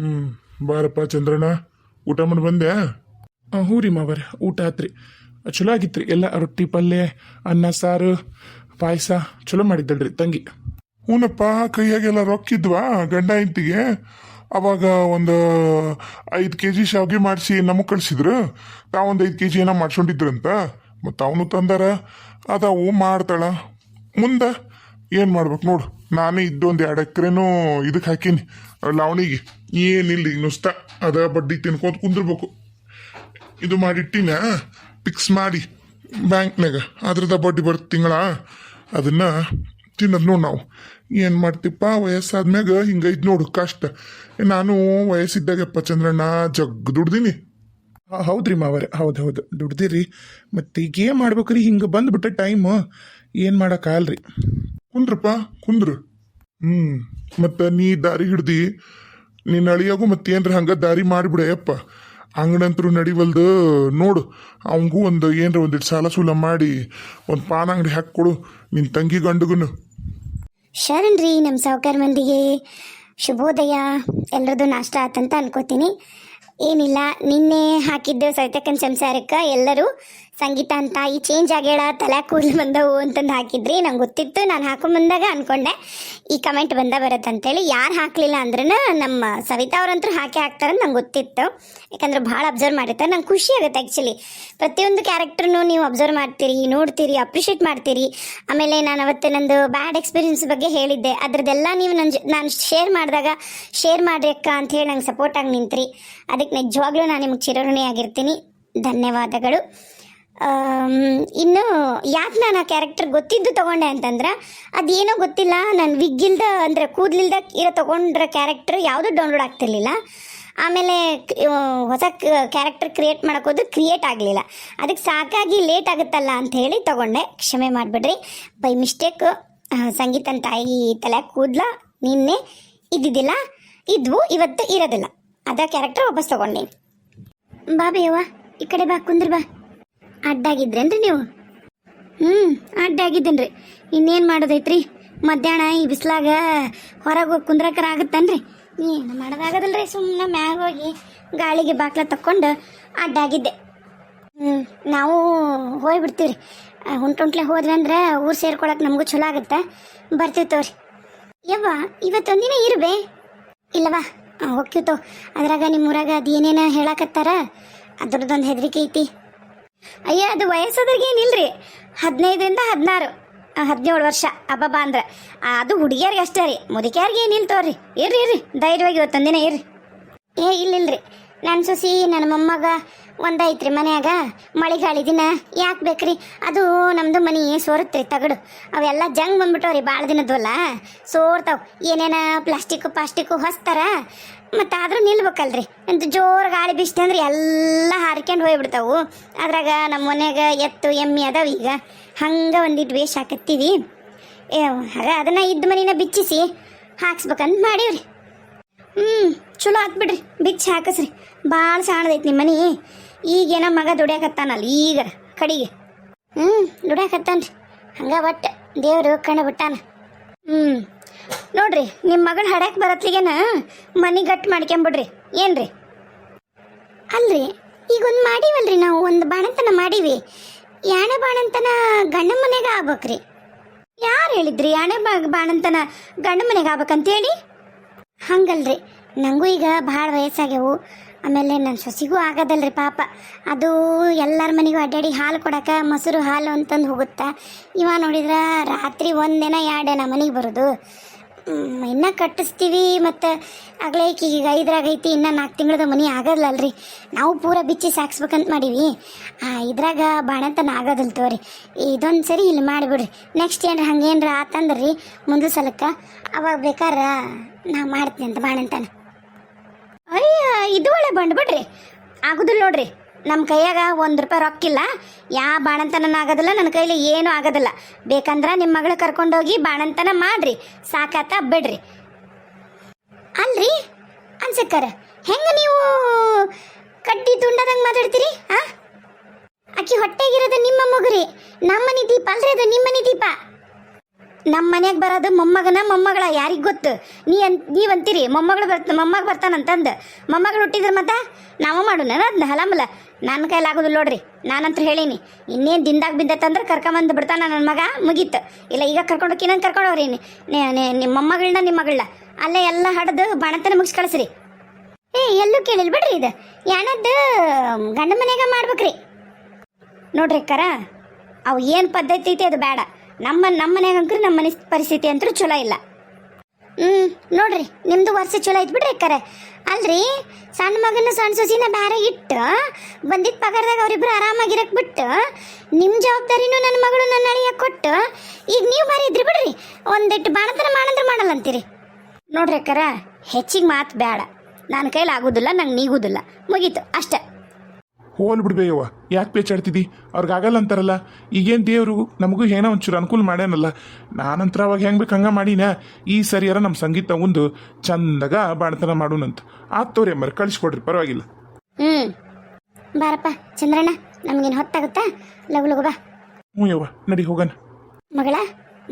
ಹ್ಞೂ ಬಾರಪ್ಪ ಚಂದ್ರಣ್ಣ. ಊಟ ಮಾಡಿ ಬಂದೆ? ಹ್ಞೂ ರೀ ಮಾವರ ಊಟ ಆತ್ರಿ. ಚಲೋ ಆಗಿತ್ರಿ ಎಲ್ಲ ರೊಟ್ಟಿ ಪಲ್ಯ ಅನ್ನ ಸಾರು ಪಾಯಸ ಚಲೋ ಮಾಡಿದ್ದಳ್ರಿ ತಂಗಿ. ಹೂನಪ್ಪ ಕೈಯಾಗೆಲ್ಲ ರೊಕ್ಕಿದ್ವಾ ಗಂಡ ಹೆಂಡ್ತಿಗೆ? ಅವಾಗ ಒಂದು ಐದು ಕೆ ಜಿ ಶಾವಿಗೆ ಮಾಡಿಸಿ ನಮಗೆ ಕಳಿಸಿದ್ರು. ತಾವೊಂದು ಐದು ಕೆ ಜಿ ಏನೋ ಮಾಡ್ಕೊಂಡಿದ್ರಂತ ಮತ್ತು ಅವನು ತಂದಾರ. ಅದಾವು ಮಾಡ್ತಾಳ. ಮುಂದೆ ಏನು ಮಾಡ್ಬೇಕು ನೋಡು. ನಾನೇ ಇದ್ದೊಂದು ಎರಡು ಎಕರೆನೂ ಇದಕ್ಕೆ ಹಾಕೀನಿ. ಲಾವಣಿಗೆ. ಏನಿಲ್ಲ ಈಗ ನುಸ್ತ. ಅದ ಬಡ್ಡಿ ತಿನ್ಕೊಂತ ಕುಂದಿರ್ಬೇಕು. ಇದು ಮಾಡಿಟ್ಟಿನ? ಫಿಕ್ಸ್ ಮಾಡಿ ಬ್ಯಾಂಕ್ನಾಗ ಅದ್ರದ ಬಡ್ಡಿ ಬರುತ್ತೆ ತಿಂಗಳ? ಅದನ್ನ ತಿನ್ನೋದು ನೋಡಿ ನಾವು. ಏನು ಮಾಡ್ತೀಪ್ಪ? ವಯಸ್ಸಾದ್ಮ್ಯಾಗ ಇದು ನೋಡು ಕಷ್ಟ. ನಾನು ವಯಸ್ಸಿದ್ದಾಗಪ್ಪ ಚಂದ್ರಣ್ಣ ಜಗ್ ದುಡ್ದೀನಿ. ಹ- ಹೌದ್ರಿ ಮಾವರೆ. ಹೌದು ಹೌದು ದುಡ್ದಿರಿ. ಮತ್ತೆ ಈಗ ಏನು ಮಾಡ್ಬೇಕ್ರಿ? ಹಿಂಗೆ ಬಂದ್ಬಿಟ್ಟ ಟೈಮು ಏನು ಮಾಡೋಕ್ಕಾಗಲ್ರಿ ಕುಂದ್ರಪ್ಪ ಕುಂದ್ರು. ಹ್ಮ್. ಮತ್ತ ನೀ ದಾರಿ ಹಿಡ್ದಿ, ನಿನ್ನ ಅಳಿಯಾಗು ಮತ್ತೇನ್ರ ಹಂಗ ದಾರಿ ಮಾಡಿಬಿಡ ಯಪ್ಪ ಅಂಗಡಂತರು ನಡಿವಲ್ದು, ನೋಡು. ಅವಂಗೂ ಒಂದು, ಏನ್ರ ಒಂದಿಟ್ಟು ಸಾಲ ಸೂಲ ಮಾಡಿ, ಒಂದು ಪಾನ ಅಂಗಡಿ ಹಾಕ್ಕೊಡು ನಿನ್ನ ತಂಗಿ ಗಂಡುಗುನು. ಶರಣ್ರಿ ನಮ್ಮ ಸಾವುಕಾರ ಮಂದಿಗೆ. ಶುಭೋದಯ. ಎಲ್ಲರದು ನಾಷ್ಟ ಆತಂತ ಅನ್ಕೋತೀನಿ. ಏನಿಲ್ಲ, ನಿನ್ನೆ ಹಾಕಿದ್ದೆ ಸೈತಕ್ಕನ ಸಂಸಾರಕ್ಕೆ ಎಲ್ಲರೂ ಸಂಗೀತ ಅಂತ ಈ ಚೇಂಜ್ ಆಗ್ಯಾಳ, ತಲೆ ಕೂದಲು ಬಂದವು ಅಂತಂದು ಹಾಕಿದ್ರಿ, ನಂಗೆ ಗೊತ್ತಿತ್ತು. ನಾನು ಹಾಕೊಂಡು ಬಂದಾಗ ಅನ್ಕೊಂಡೆ, ಈ ಕಮೆಂಟ್ ಬಂದ ಬರುತ್ತೆ ಅಂತೇಳಿ. ಯಾರು ಹಾಕಲಿಲ್ಲ ಅಂದ್ರೂ ನಮ್ಮ ಸವಿತಾ ಅವ್ರಂತೂ ಹಾಕಿ ಹಾಕ್ತಾರೆ ನಂಗೆ ಗೊತ್ತಿತ್ತು. ಯಾಕಂದ್ರೆ ಭಾಳ ಅಬ್ಸರ್ವ್ ಮಾಡಿರ್ತಾರೆ. ನಂಗೆ ಖುಷಿ ಆಗುತ್ತೆ ಆ್ಯಕ್ಚುಲಿ ಪ್ರತಿಯೊಂದು ಕ್ಯಾರೆಕ್ಟರ್ನು ನೀವು ಅಬ್ಸರ್ವ್ ಮಾಡ್ತೀರಿ, ನೋಡ್ತೀರಿ ಅಪ್ರಿಷಿಯೇಟ್ ಮಾಡ್ತೀರಿ. ಆಮೇಲೆ ನಾನು ಅವತ್ತು ನಂದು ಬ್ಯಾಡ್ ಎಕ್ಸ್ಪೀರಿಯನ್ಸ್ ಬಗ್ಗೆ ಹೇಳಿದ್ದೆ. ಅದ್ರದ್ದೆಲ್ಲ ನೀವು ನನ್ನ ನಾನು ಶೇರ್ ಮಾಡಿದಾಗ ಶೇರ್ ಮಾಡ್ರಿ ಅಕ್ಕ ಅಂತ ಹೇಳಿ ನಂಗೆ ಸಪೋರ್ಟಾಗಿ ನಿಂತ್ರಿ. ಅದಕ್ಕೆ ನಿಜವಾಗ್ಲೂ ನಾನು ನಿಮ್ಗೆ ಚಿರಋಣಿ ಆಗಿರ್ತೀನಿ ಧನ್ಯವಾದಗಳು. ಇನ್ನು ಯಾಕೆ ನಾನು ಆ ಕ್ಯಾರೆಕ್ಟರ್ ಗೊತ್ತಿದ್ದು ತಗೊಂಡೆ ಅಂತಂದ್ರೆ ಅದೇನೋ ಗೊತ್ತಿಲ್ಲ. ನಾನು ವಿಗ್ಗಿಲ್ದ ಅಂದರೆ ಕೂದಲಿಲ್ದ ಇರೋ ತೊಗೊಂಡ್ರ ಕ್ಯಾರೆಕ್ಟರ್ ಯಾವುದೂ ಡೌನ್ಲೋಡ್ ಆಗ್ತಿರ್ಲಿಲ್ಲ. ಆಮೇಲೆ ಹೊಸ ಕ್ಯಾರೆಕ್ಟರ್ ಕ್ರಿಯೇಟ್ ಮಾಡೋಕ್ಕೋದು ಕ್ರಿಯೇಟ್ ಆಗಲಿಲ್ಲ. ಅದಕ್ಕೆ ಸಾಕಾಗಿ ಲೇಟ್ ಆಗುತ್ತಲ್ಲ ಅಂತ ಹೇಳಿ ತೊಗೊಂಡೆ. ಕ್ಷಮೆ ಮಾಡಿಬಿಡ್ರಿ. ಬೈ ಮಿಸ್ಟೇಕ್ ಸಂಗೀತನ ತಾಯಿ ತಲೆ ಕೂದಲ, ನಿನ್ನೆ ಇದ್ದಿದ್ದಿಲ್ಲ, ಇದ್ವು, ಇವತ್ತು ಇರೋದಿಲ್ಲ. ಅದ ಕ್ಯಾರೆಕ್ಟರ್ ವಾಪಸ್ ತೊಗೊಂಡೆ. ಬಾ ಬೇವ, ಈ ಕಡೆ ಬಾ, ಕುಂದ್ರ ಬಾ. ಅಡ್ಡಾಗಿದ್ರೇನ್ರಿ ನೀವು? ಹ್ಞೂ ಅಡ್ಡಾಗಿದ್ದೇನ್ರಿ. ಇನ್ನೇನು ಮಾಡೋದೈತ್ರಿ? ಮಧ್ಯಾಹ್ನ ಈ ಬಿಸಿಲಾಗ ಹೊರಗೆ ಕುಂದ್ರಕರ ಆಗುತ್ತನ್ರಿ? ಏನು ಮಾಡೋದಾಗದಲ್ರಿ ಸುಮ್ಮನೆ ಮ್ಯಾಗ ಹೋಗಿ ಗಾಳಿಗೆ ಬಾಕ್ಲ ತಕ್ಕೊಂಡು ಅಡ್ಡಾಗಿದ್ದೆ. ನಾವು ಹೋಗ್ಬಿಡ್ತೀವಿ ರೀ ಹುಂಟುಂಟ್ಲೆ ಹೋದ್ರಿ ಅಂದ್ರೆ ಊರು ಸೇರ್ಕೊಳಕ್ಕೆ ನಮಗೂ ಚಲೋ ಆಗುತ್ತೆ. ಬರ್ತೀವಿ ತೋರಿ. ಯವ್ವ ಇವತ್ತೊಂದಿನ ಇರ್ಬೇ? ಇಲ್ಲವಾ? ಹೋಗ್ತೀವಿ ತೋ. ಅದ್ರಾಗ ನಿಮ್ಮೂರಾಗ ಅದು ಏನೇನು ಹೇಳಕತ್ತಾರ? ಅದ್ರದ್ದೊಂದು ಹೆದರಿಕೆ ಐತಿ. ಅಯ್ಯ, ಅದು ವಯಸ್ಸಾದ್ರಿಗೆ ಏನಿಲ್ರಿ? ಹದಿನೈದರಿಂದ ಹದಿನಾರು ಹದಿನೇಳು ವರ್ಷ, ಅಬ್ಬಬ್ಬ ಅಂದ್ರೆ. ಅದು ಹುಡುಗಿಯರಿಗೆ ಅಷ್ಟೇ ರೀ, ಮುದುಕಿಯರಿಗೆ ಏನಿಲ್ಲ ತೋರಿ ಇರ್ರಿ ಇರ್ರಿ, ಧೈರ್ಯವಾಗಿ ಇವತ್ತೊಂದಿನ ಇರ್ರಿ. ಏ, ಇಲ್ಲಿಲ್ರಿ. ನನ್ನ ಸೊಸಿ ನನ್ನ ಮೊಮ್ಮಗ ಒಂದೈತ್ರಿ ಮನ್ಯಾಗ. ಮಳೆಗಾಳಿ ದಿನ ಯಾಕೆ ಬೇಕ್ರಿ? ಅದು ನಮ್ಮದು ಮನೆ ಸೋರುತ್ರಿ ತಗಡು. ಅವೆಲ್ಲ ಜಂಗ್ ಬಂದ್ಬಿಟ್ಟವ್ರಿ ಭಾಳ ದಿನದ್ವಲ್ಲ ಸೋರ್ತಾವ್. ಏನೇನ ಪ್ಲಾಸ್ಟಿಕ್ಕು ಪ್ಲಾಸ್ಟಿಕ್ ಹೊಸ್ತಾರ. ಮತ್ತು ಆದ್ರೂ ನಿಲ್ಬೇಕಲ್ರಿ. ಅಂತ ಜೋರು ಗಾಳಿ ಬಿಸ್ತಿ ಅಂದ್ರೆ ಎಲ್ಲ ಹಾರ್ಕೊಂಡು ಹೋಗ್ಬಿಡ್ತಾವು. ಅದ್ರಾಗ ನಮ್ಮ ಮನ್ಯಾಗ ಎತ್ತು, ಎಮ್ಮೆ ಅದಾವ ಈಗ. ಹಂಗೆ ಒಂದಿಟ್ಟು ವೇಷ ಹಾಕತ್ತೀವಿ. ಏ ಹಾಗ ಅದನ್ನ ಇದ್ದ ಮನಿನ ಬಿಚ್ಚಿಸಿ ಹಾಕ್ಸ್ಬೇಕಂತ ಮಾಡೀವ್ರಿ. ಹ್ಞೂ ಚಲೋ ಆತ್ ಬಿಡ್ರಿ. ಬಿಚ್ಚಿ ಹಾಕಸ್ರಿ. ಭಾಳ ಸಾಣದೈತಿ ನಿಮ್ಮ ಮನೆ. ಈಗೇನ ಮಗ ದುಡಿಯಾಕತ್ತಾನಲ್ಲ ಈಗ, ಕಡಿಗೆ. ಹ್ಞೂ ದುಡಿಯಾಕತ್ತಾನ್ರಿ. ಹಂಗ ಒಟ್ಟು ದೇವರು ಕಣ ಬಿಟ್ಟಾನ. ಹ್ಞೂ ನೋಡ್ರಿ ನಿಮ್ಮ ಮಗಳು ಹಡ್ಯಾಕ್ ಬರತ್ಲಿಗೇನ ಮನೆ ಗಟ್ಟು ಮಾಡ್ಕೊಂಬಿಡ್ರಿ. ಏನ್ರಿ? ಅಲ್ರಿ ಈಗ ಒಂದು ಮಾಡೀವಲ್ರಿ ನಾವು, ಒಂದು ಬಾಣಂತನ ಮಾಡೀವಿ. ಯಾಣೆ ಬಾಣಂತನ ಗಂಡ ಮನೆಗ ಆಗ್ಬೇಕ್ರಿ. ಯಾರು ಹೇಳಿದ್ರಿ, ಯಾಣೆ ಬಾಣಂತನ ಗಂಡ ಮನೆಗೆ ಆಗ್ಬೇಕಂತೇಳಿ? ಹಂಗಲ್ರಿ. ನನಗೂ ಈಗ ಭಾಳ ವಯಸ್ಸಾಗ್ಯವು. ಆಮೇಲೆ ನನ್ನ ಸೊಸಿಗೂ ಆಗೋದಲ್ರಿ ಪಾಪ. ಅದು ಎಲ್ಲರ ಮನೆಗೂ ಅಡ್ಡಾಡಿ ಹಾಲು ಕೊಡಕ್ಕೆ ಮೊಸರು ಹಾಲು ಅಂತಂದು ಹೋಗುತ್ತಾ. ಇವ ನೋಡಿದ್ರೆ ರಾತ್ರಿ ಒಂದಿನ ದಿನ ಮನೆಗೆ ಬರೋದು. ಇನ್ನ ಕಟ್ಟಿಸ್ತೀವಿ ಮತ್ತು ಆಗಲೇ ಈಗ ಐದ್ರಾಗ ಐತಿ, ಇನ್ನು ನಾಲ್ಕು ತಿಂಗಳದ ಮನೆ ಆಗೋದಲ್ರಿ. ನಾವು ಪೂರ ಬಿಚ್ಚಿ ಸಾಕ್ಸ್ಬೇಕಂತ ಮಾಡೀವಿ. ಇದ್ರಾಗ ಬಾಣಂತನ ಆಗೋದಿಲ್ಲ ತೋರಿ. ಇದೊಂದು ಸರಿ ಇಲ್ಲಿ ಮಾಡಿಬಿಡ್ರಿ. ನೆಕ್ಸ್ಟ್ ಏನ್ರ ಹಂಗೇನ್ರ ಆತಂದ್ರಿ ಮುಂದೆ ಸಲಕ್ಕೆ. ಅವಾಗ ಬೇಕಾರ ನಾ ಮಾಡ್ತೀನಿ ಅಂತ ಬಾಣಂತನ ಅಯ್ಯ, ಇದು ಒಳ್ಳೆ ಬಂಡ್ ಬಿಡ್ರಿ. ಆಗುದಿಲ್ಲ ನೋಡ್ರಿ. ನಮ್ಮ ಕೈಯಾಗ ಒಂದು ರೂಪಾಯಿ ರೊಕ್ಕಿಲ್ಲ. ಯಾ ಬಾಣಂತನ ಆಗೋದಿಲ್ಲ ನನ್ನ ಕೈಲಿ ಏನೂ ಆಗೋದಿಲ್ಲ. ಬೇಕಂದ್ರೆ ನಿಮ್ಮ ಮಗಳು ಕರ್ಕೊಂಡೋಗಿ ಬಾಣಂತನ ಮಾಡ್ರಿ. ಸಾಕಾತ ಬಿಡ್ರಿ. ಅಲ್ರಿ, ಅನ್ಸಕ್ಕರ, ಹೆಂಗ ನೀವು ಕಡ್ಡಿ ತುಂಡದಂಗೆ ಮಾತಾಡ್ತೀರಿ, ಆ? ಅಕ್ಕಿ ಹೊಟ್ಟೆಗಿರೋದು ನಿಮ್ಮ ಮಗುರಿ, ನಮ್ಮನೆ ದೀಪ ಅಲ್ರಿ ಅದು, ನಿಮ್ಮನೆ ದೀಪ. ನಮ್ಮ ಮನೆಗೆ ಬರೋದು ಮೊಮ್ಮಗನ ಮೊಮ್ಮಗಳ, ಯಾರಿಗೆ ಗೊತ್ತು? ನೀ ಅನ್, ನೀವಂತೀರಿ, ಮೊಮ್ಮಗಳು ಬರ್ತ, ಮೊಮ್ಮಗ ಬರ್ತಾನಂತಂದು. ಮೊಮ್ಮಗಳು ಹುಟ್ಟಿದ್ರೆ ಮತ್ತೆ ನಾವು ಮಾಡೋಣ ಅದನ್ನ ಹಲಮಲ. ನನ್ನ ಕೈಲಿ ಆಗೋದಿಲ್ಲ ನೋಡ್ರಿ, ನಾನಂತ್ರ ಹೇಳೀನಿ. ಇನ್ನೇನು ದಿನದಾಗ ಬಿದ್ದತ್ತಂದ್ರೆ ಕರ್ಕೊಂಬಂದು ಬಿಡ್ತಾನ ನನ್ನ ಮಗ, ಮುಗೀತು. ಇಲ್ಲ, ಈಗ ಕರ್ಕೊಂಡು ಕರ್ಕೊಂಡೋಗಿ ಇನ್ನೊಂದು ಕರ್ಕೊಂಡೋಗ್ರಿ. ನಿಮ್ಮ ಮೊಮ್ಮಗಳನ್ನ ನಿಮ್ಮ ಮಗಳನ್ನ ಅಲ್ಲೇ ಎಲ್ಲ ಹಡ್ದು ಬಾಣತನ ಮುಗಿಸ್ ಕಳಿಸ್ರಿ. ಏ, ಎಲ್ಲೂ ಕೇಳಿಲ್ಲ ಬಿಡ್ರಿ ಇದು. ಯಾಣದ್ದು ಗಂಡ ಮನೆಗೆ ಮಾಡ್ಬೇಕ್ರಿ. ನೋಡ್ರಿ ಕರ, ಅವು ಏನು ಪದ್ಧತಿ ಐತಿ ಅದು ಬೇಡ. ನಮ್ಮ ನಮ್ಮ ಮನ್ಯಾಗ ಅಂಕ್ರು ನಮ್ಮ ಮನೆ ಪರಿಸ್ಥಿತಿ ಅಂತೂ ಚಲೋ ಇಲ್ಲ. ಹ್ಞೂ ನೋಡ್ರಿ, ನಿಮ್ದು ವರ್ಷ ಚಲೋ ಐತ್ ಬಿಡ್ರಿ ಕರೆ ಅಲ್ರಿ, ಸಣ್ಣ ಮಗನ ಸಣ್ಣ ಸೊಸಿನ ಬೇರೆ ಇಟ್ಟು ಬಂದಿದ್ದ ಪಗಾರದಾಗ ಅವರಿಬ್ರು ಆರಾಮಾಗಿರಕ್ ಬಿಟ್ಟು ನಿಮ್ಮ ಜವಾಬ್ದಾರಿನೂ ನನ್ನ ಮಗಳು ನನ್ನ ಅಳಿಯ ಕೊಟ್ಟು. ಈಗ ನೀವು ಬಾರಿ ಇದ್ರಿ ಬಿಡ್ರಿ, ಒಂದಿಟ್ಟು ಬಾಣತನ ಮಾಡಂದ್ರೆ ಮಾಡಲ್ಲ ಅಂತೀರಿ. ನೋಡ್ರಿ ಅಕ್ಕರ, ಹೆಚ್ಚಿಗೆ ಮಾತು ಬೇಡ ನನ್ನ ಕೈಲಿ ಆಗೋದಿಲ್ಲ ನಂಗೆ ನೀಗುದಿಲ್ಲ. ಮುಗೀತು, ಅಷ್ಟೇ. ಹೋಲ್ ಬಿಡ್ಬೇಯವ್ವ ಯಾಕೆ ಪೇಚಾಡ್ತಿದ್ದಿ ಅವ್ರಿಗೆ ಆಗಲ್ಲ ಅಂತಾರಲ್ಲ. ಈಗೇನು ದೇವರು ನಮಗೂ ಏನೋ ಒಂಚೂರು ಅನುಕೂಲ ಮಾಡ್ಯಾನಲ್ಲ. ನಾನಂತರ ಅವಾಗ ಹೆಂಗೆ ಬೇಕು ಹಂಗೆ ಮಾಡಿನ? ಈ ಸರಿಯಾರ ನಮ್ಮ ಸಂಗೀತ ಒಂದು ಚಂದಾಗ ಬಾಣತನ ಮಾಡೋಣಂತ. ಆತ್ ತೋರಿ ಅಮ್ಮರ್ ಕಳಿಸ್ಕೊಡ್ರಿ ಪರವಾಗಿಲ್ಲ. ಹ್ಞೂ ಬಾರಪ್ಪ ಚಂದ್ರಣ್ಣ ನಮಗೇನು ಹೊತ್ತಾಗುತ್ತಾ? ಲಗು ಲಗು ಬಾ. ಹ್ಞೂ ಯವ್ವ ನಡಿ ಹೋಗೋಣ. ಮಗಳ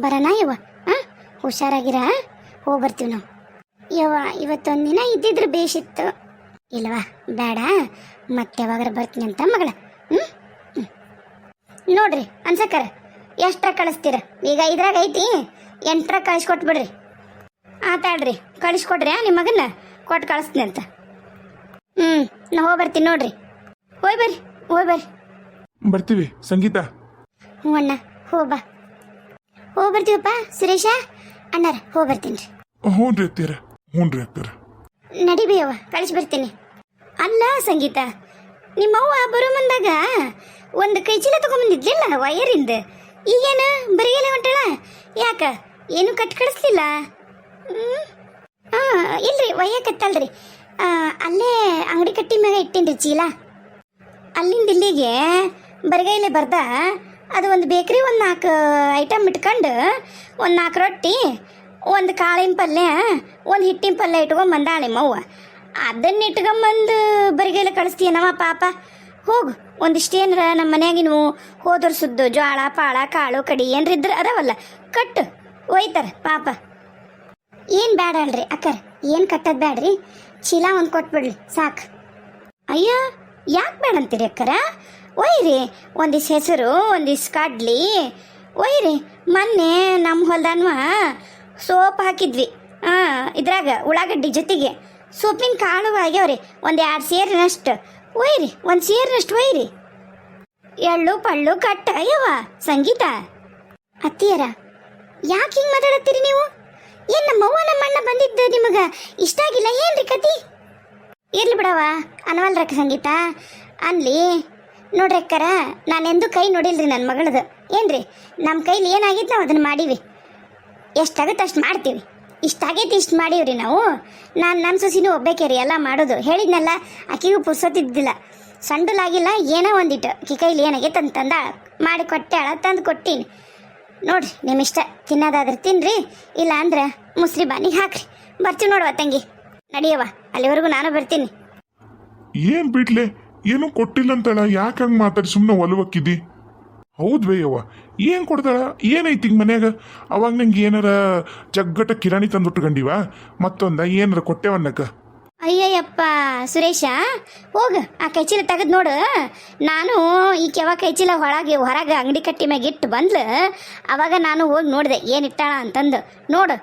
ಬರೋಣ ಯವ್ವ? ಹಾಂ ಹುಷಾರಾಗಿರ? ಹೋಗಿ ಬರ್ತೀವಿ ನಾವು. ಯವ್ವ ಇವತ್ತೊಂದು ದಿನ ಇದ್ದಿದ್ರೆ ಬೇಷಿತ್ತು. ಇಲ್ವಾ ಬೇಡ. ಮತ್ತೆ ಯಾವಾಗಾರ ಬರ್ತೀನಿ ಅಂತ ಮಗಳ. ಹ್ಞೂ ನೋಡ್ರಿ ಅನ್ಸಕ್ಕರ. ಎಷ್ಟ್ರ ಕಳಿಸ್ತೀರ? ಈಗ ಇದ್ರಾಗ ಐತಿ. ಎಂಟ್ರ ಕಳಿಸ್ಕೊಟ್ಬಿಡ್ರಿ. ಆತಾಡ್ರಿ ಕಳಿಸ್ಕೊಡ್ರಿ ನಿಮ್ಮ ಮಗನ್ನ ಕೊಟ್ಟು ಕಳಿಸ್ತೀನಿ ಅಂತ. ಹ್ಞೂ ನಾ ಹೋಗಿ ಬರ್ತೀನಿ ನೋಡ್ರಿ. ಹೋಯ್ ಬರ್ರಿ ಹೋಯ್ ಬರ್ರಿ. ಬರ್ತೀವಿ ಸಂಗೀತ. ಹ್ಞೂ ಅಣ್ಣ ಬಾ. ಹೋಗಿ ಬರ್ತೀವಪ್ಪ ಸುರೇಶ? ಅಣ್ಣಾರ ಹೋಗಿ ಬರ್ತೀನಿ ಹ್ಞೂ ರೀ ಅತ್ತೀರ ಹ್ಞೂ ರೀ ನಡಿ ಬೇಯವ್ವ, ಕಳಿಸಿ ಬರ್ತೀನಿ. ಅಲ್ಲ ಸಂಗೀತ ನಿಮ್ಮವ್ವ ಬರೋ ಮುಂದಾಗ ಒಂದು ಕೈ ಚೀಲ ತಗೊಂಬಂದಿದ್ಲಿಲ್ಲ ವಯರಿಂದ? ಈಗೇನು ಬರಿಗೆಲ್ಲ ಹೊಂಟಳ? ಯಾಕ, ಏನು ಕಟ್ ಕಳಿಸ್ಲಿಲ್ಲ? ಹಾಂ, ಇಲ್ರಿ ಒಯ್ಯಕತ್ತಲ್ರಿ ಕತ್ತಲ್ರಿ. ಅಲ್ಲೇ ಅಂಗಡಿ ಕಟ್ಟಿ ಮ್ಯಾಗ ಇಟ್ಟೇನ್ರಿ ಚೀಲ. ಅಲ್ಲಿಂದ ಇಲ್ಲಿಗೆ ಬರ್ಗೈಲೆ ಬರ್ದ, ಅದು ಒಂದು ಬೇಕ್ರಿ ಒಂದು ನಾಲ್ಕು ಐಟಮ್ ಇಟ್ಕೊಂಡು, ಒಂದು ನಾಲ್ಕು ರೊಟ್ಟಿ ಒಂದು ಕಾಳಿನ ಪಲ್ಯ, ಒಂದು ಹಿಟ್ಟಿನ ಪಲ್ಯ ಇಟ್ಕೊಂಡ್ ಬಂದಾಳೆ ಮವ್ವ ಅದನ್ನ ಇಟ್ಕೊಂಬಂದು ಬರಿಗೆಲ್ಲ ಕಳಿಸ್ತೀಯನವ ಪಾಪ. ಹೋಗು ಒಂದಿಷ್ಟು ಏನಾರ ನಮ್ಮ ಮನ್ಯಾಗಿನ ಹೋದ್ರ ಸುದ್ದು, ಜ್ವಾಳ, ಪಾಳ, ಕಾಳು, ಕಡಿ ಏನ್ರ ಇದ್ರ ಅದಾವಲ್ಲ, ಕಟ್ಟು, ಒಯ್ತಾರ ಪಾಪ. ಏನು ಬೇಡ ಅಲ್ರಿ ಅಕ್ಕರ್, ಏನು ಕಟ್ಟೋದು ಬೇಡ್ರಿ ಚೀಲ ಒಂದು ಕೊಟ್ಬಿಡ್ರಿ ಸಾಕು. ಅಯ್ಯ, ಯಾಕೆ ಬೇಡ ಅಂತೀರಿ ಅಕ್ಕರ? ಒಯ್ರಿ ಒಂದಿಷ್ಟು ಹೆಸರು ಒಂದಿಷ್ಟು ಕಡ್ಲಿ, ಒಯ್ರಿ, ಮೊನ್ನೆ ನಮ್ಮ ಹೊಲ್ದಾನ್ವ ಸೋಪ್ ಹಾಕಿದ್ವಿ. ಹಾಂ ಇದ್ರಾಗ ಉಳ್ಳಾಗಡ್ಡಿ ಜೊತೆಗೆ ಸೋಪಿನ ಕಾಳು ಆಗ್ಯಾವ್ರಿ ಒಂದು ಎರಡು ಸೇರಿನಷ್ಟು ಒಯ್ರಿ, ಒಂದು ಸೇರಿನಷ್ಟು ಒಯ್ರಿ. ಎಳ್ಳು, ಪಳ್ಳು, ಕಟ್ಟ ಸಂಗೀತ. ಅತ್ತಿಯರ, ಯಾಕೆ ಹಿಂಗೆ ಮಾತಾಡತ್ತೀರಿ ನೀವು? ಏನು ನಮ್ಮವ್ವ ನಮ್ಮ ಅಣ್ಣ ಬಂದಿದ್ದು ನಿಮಗೆ ಇಷ್ಟ ಆಗಿಲ್ಲ ಏನ್ರಿ ಕತಿ? ಇರ್ಲಿ ಬಿಡವ ಅನ್ವಲ್ರಕ್ಕ ಸಂಗೀತ. ಅನ್ಲಿ, ನೋಡ್ರಿ ಅಕ್ಕರ, ನಾನೆಂದು ಕೈ ನೋಡಿಲ್ರಿ ನನ್ನ ಮಗಳದು. ಏನ್ರಿ ನಮ್ಮ ಕೈಲಿ ಏನಾಗಿತ್ತು ನಾವು ಅದನ್ನು ಮಾಡೀವಿ. ಎಷ್ಟಾಗುತ್ತೆ ಅಷ್ಟು ಮಾಡ್ತೀವಿ. ಇಷ್ಟಾಗೈತಿ ಇಷ್ಟು ಮಾಡೀವ್ರಿ ನಾವು. ನಾನು ನನ್ನ ಸೊಸಿನೂ ರೀ ಎಲ್ಲ ಮಾಡೋದು. ಹೇಳಿದ್ನಲ್ಲ ಆಕಿಗೂ ಪುರ್ಸೋತಿದ್ದಿಲ್ಲ ಸಂಡಲಾಗಿಲ್ಲ, ಏನೋ ಒಂದಿಟ್ಟು ಆಕಿ ಕೈಲಿ ಏನಾಗೈತೆ ಅಂತಂದ ಮಾಡಿ ಕೊಟ್ಟಾಳ, ತಂದು ಕೊಟ್ಟೀನಿ. ನೋಡ್ರಿ ನಿಮ್ಮ ಇಷ್ಟ ತಿನ್ನೋದಾದ್ರೆ ತಿನ್ರಿ ಇಲ್ಲ ಅಂದ್ರೆ ಮುಸ್ಲಿ ಬಾನಿಗೆ ಹಾಕ್ರಿ. ಬರ್ತೀವಿ ನೋಡುವ ತಂಗಿ. ನಡಿಯವ್ವ, ಅಲ್ಲಿವರೆಗೂ ನಾನು ಬರ್ತೀನಿ. ಏನ್ ಬಿಡ್ಲೆ? ಏನು ಕೊಟ್ಟಿಲ್ಲ ಅಂತಳ ಯಾಕೆ ಹಂಗೆ ಮಾತಾಡಿ ಸುಮ್ಮನೆ ಒಲವಕ್ಕಿದಿ? ಹೌದ್ ಬೇಯವ್ವ ಏನು ಕೊಡ್ತಾಳ? ಏನೈತಿ ಹಿಂಗೆ ಮನ್ಯಾಗ? ಅವಾಗ ನಂಗೆ ಏನಾರ ಜಗ್ಗಟ ಕಿರಾಣಿ ತಂದುಟ್ಕೊಂಡಿವ ಮತ್ತೊಂದ ಏನಾರ ಕೊಟ್ಟೆವನ್ನಕ ಅಯ್ಯಯ್ಯಪ್ಪ, ಸುರೇಶ, ಹೋಗ, ಆ ಕೈಚೀಲ ತೆಗೆದು ನೋಡು. ನಾನು ಈ ಕೆವ ಕೈಚೀಲ ಹೊರಗೆ ಹೊರಗೆ ಅಂಗಡಿ ಕಟ್ಟಿ ಮ್ಯಾಗ ಇಟ್ಟು ಬಂದ್ಲು. ಅವಾಗ ನಾನು ಹೋಗಿ ನೋಡಿದೆ, ಏನು ಇಟ್ಟಾಳ ಅಂತಂದು. ನೋಡು,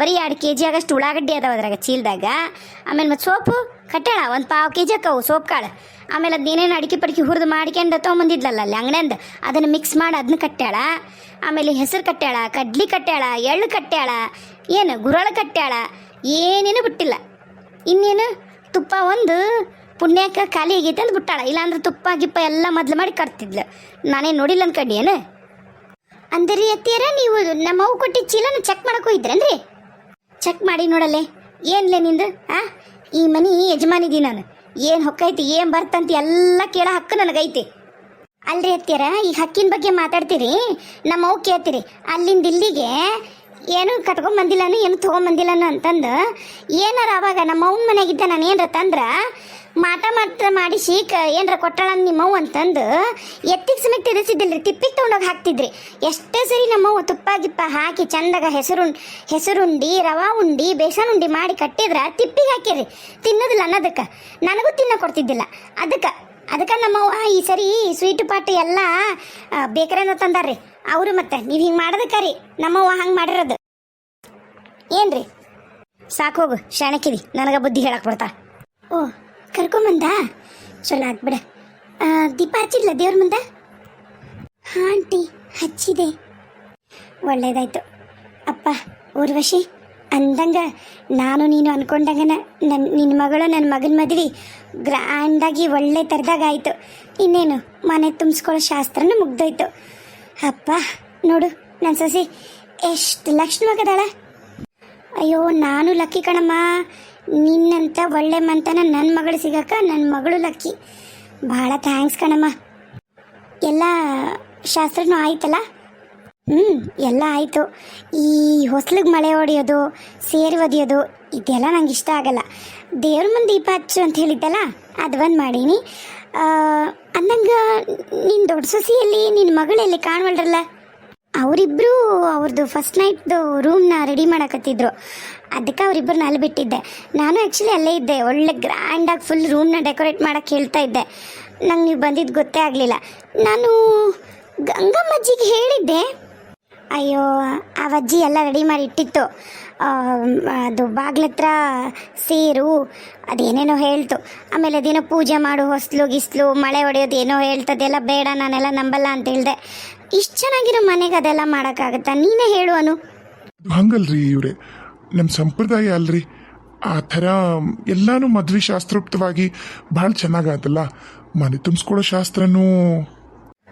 ಬರೀ ಎರಡು ಕೆ ಜಿ ಆಗಷ್ಟು ಉಳ್ಳಾಗಡ್ಡಿ ಅದಾವ ಅದ್ರಾಗ ಚೀಲದಾಗ. ಆಮೇಲೆ ಮತ್ತು ಸೋಪು ಕಟ್ಟಾಳ ಒಂದು ಪಾವು ಕೆ ಜಿ ಅಕ್ಕವು ಸೋಪ್ ಕಾಳು. ಆಮೇಲೆ ಅದನ್ನೇನೇನು ಅಡಿಕೆ ಪಡಿಕೆ ಹುರಿದು ಮಾಡ್ಕೊಂಡು ತೊಗೊಂಬಂದಿದ್ಲಲ್ಲ ಅಲ್ಲಿ ಅಂಗಡಿಯಿಂದ, ಅದನ್ನು ಮಿಕ್ಸ್ ಮಾಡಿ ಅದನ್ನ ಕಟ್ಟಾಳ ಆಮೇಲೆ ಹೆಸರು ಕಟ್ಟಾಳ ಕಡ್ಲಿ ಕಟ್ಟಾಳ ಎಳ್ಳು ಕಟ್ಟಾಳ ಏನು, ಗುರಳು ಕಟ್ಟಾಳ ಏನೇನು ಬಿಟ್ಟಿಲ್ಲ. ಇನ್ನೇನು ತುಪ್ಪ ಒಂದು ಪುಣ್ಯಕ್ಕೆ ಖಾಲಿ ಆಗೈತೆ ಅಂತ ಬಿಟ್ಟಾಳ. ಇಲ್ಲಾಂದ್ರೆ ತುಪ್ಪ, ಗಿಪ್ಪ ಎಲ್ಲ ಮೊದ್ಲು ಮಾಡಿ ಕಟ್ತಿದ್ಲು. ನಾನೇ ನೋಡಿಲ್ಲ ಅನ್ಕಂಡಿ ಏನು? ಅಂದರಿ ಅತ್ತಿಯರ, ನೀವು ನಮ್ಮ ಅವು ಕೊಟ್ಟಿ ಚೀಲನ ಚೆಕ್ ಮಾಡಕ್ ಹೋಗಿದ್ರೇನ್ರಿ ಚೆಕ್ ಮಾಡಿ ನೋಡಲ್ಲೇ ಏನ್ಲೇ ನಿಂದು, ಆ? ಈ ಮನಿ ಯಜಮಾನಿದಿ ನಾನು. ಏನು ಹೊಕ್ಕೈತಿ ಏನು ಬರ್ತಂತ ಎಲ್ಲ ಕೇಳೋ ಹಕ್ಕು ನನಗೈತಿ. ಅಲ್ರಿ ಅತ್ತಿಯರ ಈಗ ಹಕ್ಕಿನ ಬಗ್ಗೆ ಮಾತಾಡ್ತೀರಿ? ನಮ್ಮ ಅವು ಕೇಳ್ತೀರಿ. ಅಲ್ಲಿಂದ ಇಲ್ಲಿಗೆ ಏನು ಕಟ್ಕೊಂಡ್ ಬಂದಿಲ್ಲನು, ಏನು ತೊಗೊಂಬಂದಿಲ್ಲನು ಅಂತಂದು, ಏನಾರ ಅವಾಗ ನಮ್ಮ ಅವ್ನ ಮನೆಗಿದ್ದ ನಾನು ಏನ್ರ ತಂದ್ರ, ಮಾಟ ಮಾತ್ರ ಮಾಡಿಸಿ ಕ ಏನರ ನಿಮ್ಮ ನಿಮ್ಮವ್ವ ಅಂತಂದು, ಎತ್ತಿಗೆ ಸಮೇತ ತಿರ್ಸಿದ್ದಿಲ್ರಿ ತಿಪ್ಪಿಗೆ ತೊಗೊಂಡೋಗಿ ಹಾಕ್ತಿದ್ರಿ. ಎಷ್ಟೇ ಸರಿ ನಮ್ಮವ್ವ ತುಪ್ಪ ಗಿಪ್ಪ ಹಾಕಿ ಚಂದಾಗ ಹೆಸರು ಹೆಸರುಂಡಿ ರವಾ ಉಂಡಿ, ಬೇಸನ್ ಉಂಡಿ ಮಾಡಿ ಕಟ್ಟಿದ್ರ, ತಿಪ್ಪಿಗೆ ಹಾಕಿರಿ. ತಿನ್ನೋದಿಲ್ಲ ಅನ್ನೋದಕ್ಕೆ. ನನಗೂ ತಿನ್ನ ಕೊಡ್ತಿದ್ದಿಲ್ಲ. ಅದಕ್ಕೆ ಅದಕ್ಕೆ ನಮ್ಮವ್ವ ಈ ಸರಿ ಸ್ವೀಟ್ ಪಾಟ್ ಎಲ್ಲ ಬೇಕರೇನ ತಂದಾರ್ರಿ. ಅವರು ಮತ್ತೆ, ನೀವು ಹಿಂಗೆ ಮಾಡೋದಕ್ಕೆ ರೀ ನಮ್ಮವ್ವ ಹಂಗೆ ಮಾಡಿರೋದು. ಏನ್ರಿ? ಸಾಕು ಹೋಗು ಶಾಣಕಿದಿ ನನಗೆ ಬುದ್ಧಿ ಹೇಳಕ್ ಬರ್ತಾ. ಓ, ಕರ್ಕೊಂಬಂದ? ಚಲೋ ಆಗ್ಬಿಡ ದೀಪ ಹಚ್ಚಿದ್ಲ ದೇವ್ರ ಮುಂದ? ಹಾ ಆಂಟಿ ಹಚ್ಚಿದೆ. ಒಳ್ಳೇದಾಯ್ತು. ಅಪ್ಪ, ಊರ್ವಶಿ, ಅಂದಂಗ ನಾನು ನೀನು ಅನ್ಕೊಂಡಂಗನ ನನ್ನ ನಿನ್ನ ಮಗಳು ನನ್ನ ಮಗನ ಗ್ರ್ಯಾಂಡ್ ಗ್ರ್ಯಾಂಡಾಗಿ ಒಳ್ಳೆ ಥರದಾಗ ಆಯಿತು. ಇನ್ನೇನು, ಮನೆ ತುಂಬಿಸ್ಕೊಳ್ಳೋ ಶಾಸ್ತ್ರನೂ ಮುಗ್ದೋಯ್ತು. ಅಪ್ಪ, ನೋಡು ನನ್ನ ಸೊಸಿ, ಎಷ್ಟು ಲಕ್ಷಣವಾಗದಾಳ ಅಯ್ಯೋ, ನಾನು ಲಕ್ಕಿ ಕಣಮ್ಮ. ನಿನ್ನಂತ ಒಳ್ಳೆ ಮಂತನ ನನ್ನ ಮಗಳು ಸಿಗಕ್ಕ ನನ್ನ ಮಗಳು ಲಕ್ಕಿ. ಭಾಳ ಥ್ಯಾಂಕ್ಸ್ ಕಣಮ್ಮ. ಎಲ್ಲ ಶಾಸ್ತ್ರನೂ ಆಯ್ತಲ್ಲ? ಹ್ಞೂ ಎಲ್ಲ ಆಯಿತು. ಈ ಹೊಸ್ಲಿಗೆ ಮಳೆ ಹೊಡೆಯೋದು ಸೇರು ಒದಿಯೋದು, ಇದೆಲ್ಲ ನಂಗೆ ಇಷ್ಟ ಆಗಲ್ಲ. ದೇವ್ರ ಮುಂದೆ ದೀಪ ಹಚ್ಚು ಅಂತ ಹೇಳಿದ್ದಲ್ಲ, ಅದು ಒಂದು ಮಾಡೀನಿ. ಅಂದಂಗೆ ನಿನ್ನ ದೊಡ್ಡ ಸೊಸಿಯಲ್ಲಿ ನಿನ್ನ ಮಗಳಲ್ಲಿ ಕಾಣವಲ್ರಲ್ಲ? ಅವರಿಬ್ಬರು ಅವ್ರದ್ದು ಫಸ್ಟ್ ನೈಟ್ದು ರೂಮ್ನ ರೆಡಿ ಮಾಡಕತ್ತಿದ್ರು. ಅದಕ್ಕೆ ಅವರಿಬ್ಬರನ್ನ ಅಲ್ಲಿ ಬಿಟ್ಟಿದ್ದೆ. ನಾನು ಆ್ಯಕ್ಚುಲಿ ಅಲ್ಲೇ ಇದ್ದೆ. ಒಳ್ಳೆ ಗ್ರ್ಯಾಂಡಾಗಿ ಫುಲ್ ರೂಮ್ನ ಡೆಕೋರೇಟ್ ಮಾಡೋಕ್ಕೆ ಹೇಳ್ತಾ ಇದ್ದೆ. ನಂಗೆ ನೀವು ಬಂದಿದ್ದು ಗೊತ್ತೇ ಆಗಲಿಲ್ಲ. ನಾನು ಗಂಗಮ್ಮಜ್ಜಿಗೆ ಹೇಳಿದ್ದೆ. ಅಯ್ಯೋ, ಆ ಅಜ್ಜಿ ಎಲ್ಲ ರೆಡಿ ಮಾಡಿ ಇಟ್ಟಿತ್ತು. ಅದು ಬಾಗ್ಲತ್ರ ಸೇರು ಅದೇನೇನೋ ಹೇಳ್ತು. ಆಮೇಲೆ ಅದೇನೋ ಪೂಜೆ ಮಾಡು, ಹೊಸ್ಲು, ಗಿಸ್ಲು, ಮಳೆ ಹೊಡೆಯೋದು ಏನೋ ಹೇಳ್ತದೆಲ್ಲ ಬೇಡ, ನಾನೆಲ್ಲ ನಂಬಲ್ಲ ಅಂತ ಹೇಳ್ದೆ. ಇಷ್ಟು ಚೆನ್ನಾಗಿರೋ ಮನೆಗೆ ಅದೆಲ್ಲ ಮಾಡೋಕ್ಕಾಗತ್ತಾ? ನೀನೇ ಹೇಳು ಅನು. ಹಂಗಲ್ರಿ ಇವ್ರೆ. ನಮ್ಮ ಸಂಪ್ರದಾಯ ಅಲ್ರಿ. ಆ ಥರ ಎಲ್ಲಾನು ಮದ್ವೆ ಶಾಸ್ತ್ರೋಕ್ತವಾಗಿ ಭಾಳ ಚೆನ್ನಾಗಾತಲ್ಲ. ಮನೆ ತುಂಬಿಸ್ಕೊಳ್ಳೋ ಶಾಸ್ತ್ರನೂ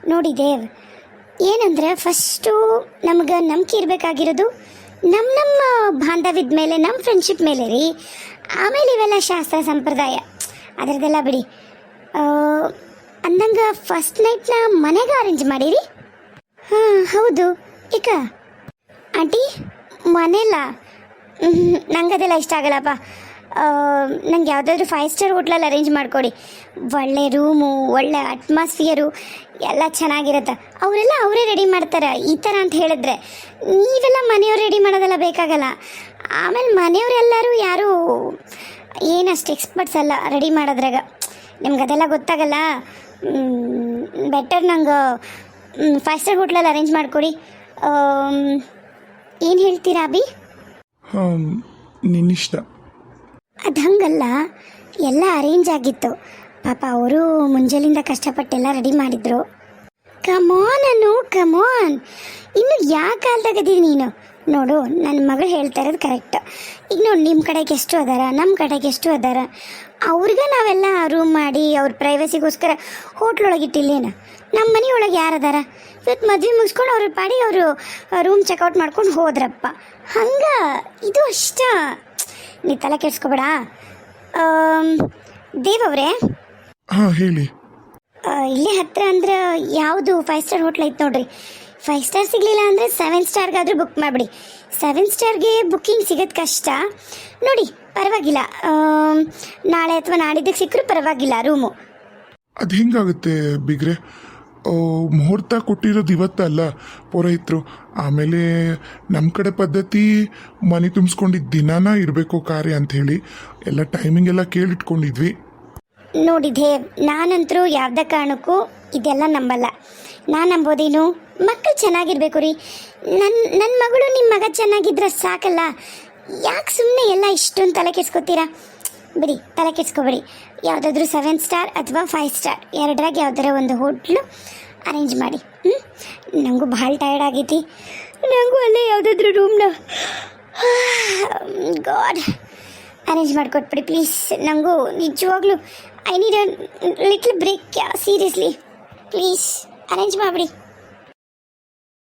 ನೋಡಿ ದೇವ್ ಏನಂದ್ರೆ ಫಸ್ಟು ನಮ್ಗೆ ನಂಬಿಕೆ ಇರಬೇಕಾಗಿರೋದು ನಮ್ಮ ನಮ್ಮ ಬಾಂಧವ್ಯದ ಮೇಲೆ ನಮ್ಮ ಫ್ರೆಂಡ್ಶಿಪ್ ಮೇಲೆ ರೀ. ಆಮೇಲೆ ಇವೆಲ್ಲ ಶಾಸ್ತ್ರ ಸಂಪ್ರದಾಯ. ಅದರದೆಲ್ಲ ಬಿಡಿ. ಆ, ಅಂದಂಗ ಫಸ್ಟ್ ನೈಟ್ನ ಮನೆಗೆ ಅರೇಂಜ್ ಮಾಡಿರಿ. ಹಾಂ ಹೌದು. ಈಗ ಆಂಟಿ, ಮನೆಲ್ಲ? ನಂಗೆ ಅದೆಲ್ಲ ಇಷ್ಟ ಆಗಲ್ಲಪ್ಪ. ನಂಗೆ ಯಾವುದಾದ್ರೂ ಫೈವ್ ಸ್ಟಾರ್ ಹೋಟ್ಲಲ್ಲಿ ಅರೇಂಜ್ ಮಾಡಿಕೊಡಿ. ಒಳ್ಳೆ ರೂಮು ಒಳ್ಳೆ ಅಟ್ಮಾಸ್ಫಿಯರು ಎಲ್ಲ ಚೆನ್ನಾಗಿರುತ್ತೆ. ಅವರೆಲ್ಲ ಅವರೇ ರೆಡಿ ಮಾಡ್ತಾರೆ, ಈ ಥರ ಅಂತ ಹೇಳಿದ್ರೆ. ನೀವೆಲ್ಲ ಮನೆಯವ್ರು ರೆಡಿ ಮಾಡೋದೆಲ್ಲ ಬೇಕಾಗಲ್ಲ. ಆಮೇಲೆ ಮನೆಯವರೆಲ್ಲರೂ ಯಾರೂ ಏನಷ್ಟು ಎಕ್ಸ್ಪರ್ಟ್ಸ್ ಅಲ್ಲ ರೆಡಿ ಮಾಡೋದ್ರಾಗ. ನಿಮ್ಗೆ ಅದೆಲ್ಲ ಗೊತ್ತಾಗಲ್ಲ ಬೆಟರ್ ನಂಗೆ ಫೈವ್ ಸ್ಟಾರ್ ಹೋಟ್ಲಲ್ಲಿ ಅರೇಂಜ್ ಮಾಡಿಕೊಡಿ. ಏನು ಹೇಳ್ತೀರಾ ಅಭಿ? ನಿನ್ನ ನಿನ್ನಿಷ್ಟ. ಅದು ಹಂಗಲ್ಲ ಎಲ್ಲ ಅರೇಂಜ್ ಆಗಿತ್ತು. ಪಾಪ ಅವರು ಮುಂಜಾನಿಂದ ಕಷ್ಟಪಟ್ಟೆಲ್ಲ ರೆಡಿ ಮಾಡಿದ್ರು. Come on Anu come on ಇನ್ನು ಯಾವ ಕಾಲದಾಗದೀನಿ ನೀನು? ನೋಡು ನನ್ನ ಮಗಳು ಹೇಳ್ತಾ ಇರೋದು ಕರೆಕ್ಟ್ ಈಗ ನೋಡಿ ನಿಮ್ಮ ಕಡೆಗೆ ಎಷ್ಟು ಅದಾರ ನಮ್ಮ ಕಡೆಗೆ ಎಷ್ಟು ಅದಾರ? ಅವ್ರಿಗೆ ನಾವೆಲ್ಲ ರೂಮ್ ಮಾಡಿ ಅವ್ರ ಪ್ರೈವಸಿಗೋಸ್ಕರ ಹೋಟ್ಲೊಳಗೆ ಇಟ್ಟಿಲ್ಲೇನ? ನಮ್ಮ ಮನೆಯೊಳಗೆ ಯಾರದಾರ? ಇವತ್ತು ಮದುವೆ ಮುಗಿಸ್ಕೊಂಡು ಅವ್ರ ಪಾಡಿ ಅವರು ರೂಮ್ ಚೆಕ್ಔಟ್ ಮಾಡ್ಕೊಂಡು ಹೋದ್ರಪ್ಪ. ಹಂಗೆ ಇದು ಅಷ್ಟ ನೀ ತಲೆ ಕೆಡ್ಸ್ಕೊಬೇಡ. ದೇವವ್ರೆ ಹಾಂ ಹೇಳಿ. ಇಲ್ಲಿ ಹತ್ರ ಅಂದ್ರೆ ಯಾವುದು ಫೈವ್ ಸ್ಟಾರ್ ಹೋಟ್ಲ್ ಐತೆ ನೋಡ್ರಿ. ಫೈವ್ ಸ್ಟಾರ್ ಸಿಗಲಿಲ್ಲ ಅಂದರೆ ಸೆವೆನ್ ಸ್ಟಾರ್ಗಾದ್ರೂ ಬುಕ್ ಮಾಡಿಬಿಡಿ. ಸೆವೆನ್ ಸ್ಟಾರ್ಗೆ ಬುಕ್ಕಿಂಗ್ ಸಿಗೋದು ಕಷ್ಟ. ನೋಡಿ ಪರವಾಗಿಲ್ಲ. ನಾಳೆ ಅಥವಾ ನಾಡಿದ್ದಕ್ಕೆ ಸಿಕ್ಕರೂ ಪರವಾಗಿಲ್ಲ ರೂಮು. ಅದು ಹೆಂಗಾಗುತ್ತೆ ಬಿಗ್ರೆ? ಮುಹೂರ್ತ ಕೊಟ್ಟಿರೋದು ಇವತ್ತಲ್ಲ ಪುರೋಹಿತರು. ಆಮೇಲೆ ನಮ್ಮ ಕಡೆ ಪದ್ಧತಿ ಮನೆ ತುಂಬಿಸ್ಕೊಂಡಿದ್ದ ದಿನಾನ ಇರಬೇಕು ಕಾರ್ಯ ಅಂತ ಹೇಳಿ ಎಲ್ಲ ಟೈಮಿಂಗ್ ಎಲ್ಲ ಕೇಳಿಟ್ಕೊಂಡಿದ್ವಿ. ನೋಡಿ ದೇವ್ ನಾನಂತರೂ ಯಾವುದೇ ಕಾರಣಕ್ಕೂ ಇದೆಲ್ಲ ನಂಬಲ್ಲ. ನಾನು ನಂಬೋದೇನು? ಮಕ್ಕಳು ಚೆನ್ನಾಗಿರ್ಬೇಕು ರೀ. ನನ್ನ ನನ್ನ ಮಗಳು ನಿಮ್ಮ ಮಗ ಚೆನ್ನಾಗಿದ್ರೆ ಸಾಕಲ್ಲ. ಯಾಕೆ ಸುಮ್ಮನೆ ಎಲ್ಲ ಇಷ್ಟೊಂದು ತಲೆ ಕೆಡ್ಸ್ಕೊತೀರಾ? ಬಿಡಿ, ತಲೆ ಕೆಡ್ಸ್ಕೊಬೇಡಿ. ಯಾವುದಾದ್ರೂ ಸೆವೆನ್ ಸ್ಟಾರ್ ಅಥವಾ ಫೈವ್ ಸ್ಟಾರ್ ಎರಡರಾಗ ಯಾವ್ದಾರ ಒಂದು ಹೋಟ್ಲು ಅರೇಂಜ್ ಮಾಡಿ. ಹ್ಞೂ ನನಗೂ ಭಾಳ ಟಯರ್ಡ್ ಆಗೈತಿ. ನನಗೂ ಅಲ್ಲೇ ಯಾವುದಾದ್ರೂ ರೂಮ್ನ ಗಾಡ್ ಅರೇಂಜ್ ಮಾಡಿಕೊಟ್ಬಿಡಿ ಪ್ಲೀಸ್ ನನಗೂ ನಿಜವಾಗ್ಲೂ I need a little break seriously please arrange ಮಾಡಿಬಿಡಿ.